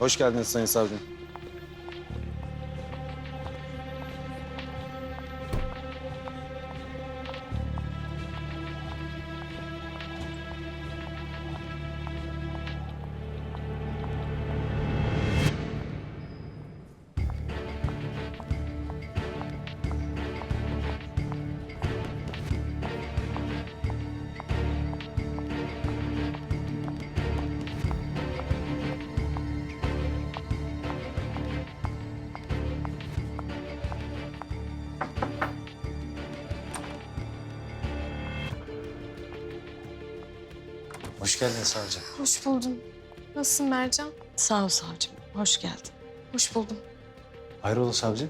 Hoş geldiniz Sayın Savcım. Hoş geldin savcı. Hoş buldum. Nasılsın Mercan? Sağ ol savcım. Hoş geldin. Hoş buldum. Hayrola savcı?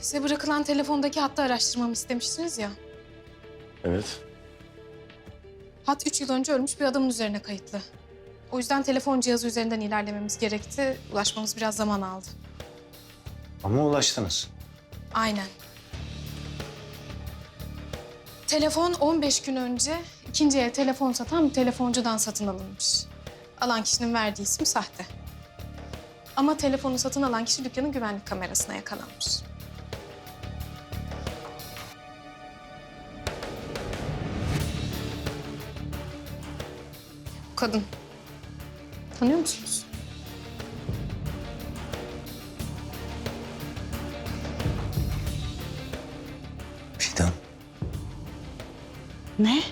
Size bırakılan telefondaki hattı araştırmamı istemiştiniz ya. Evet. Hat üç yıl önce ölmüş bir adamın üzerine kayıtlı. O yüzden telefon cihazı üzerinden ilerlememiz gerekti. Ulaşmamız biraz zaman aldı. Ama ulaştınız. Aynen. Telefon 15 gün önce ikinci el telefon satan bir telefoncudan satın alınmış. Alan kişinin verdiği isim sahte. Ama telefonu satın alan kişi dükkanın güvenlik kamerasına yakalanmış. Kadın. Tanıyor musunuz? Fidan. Ne?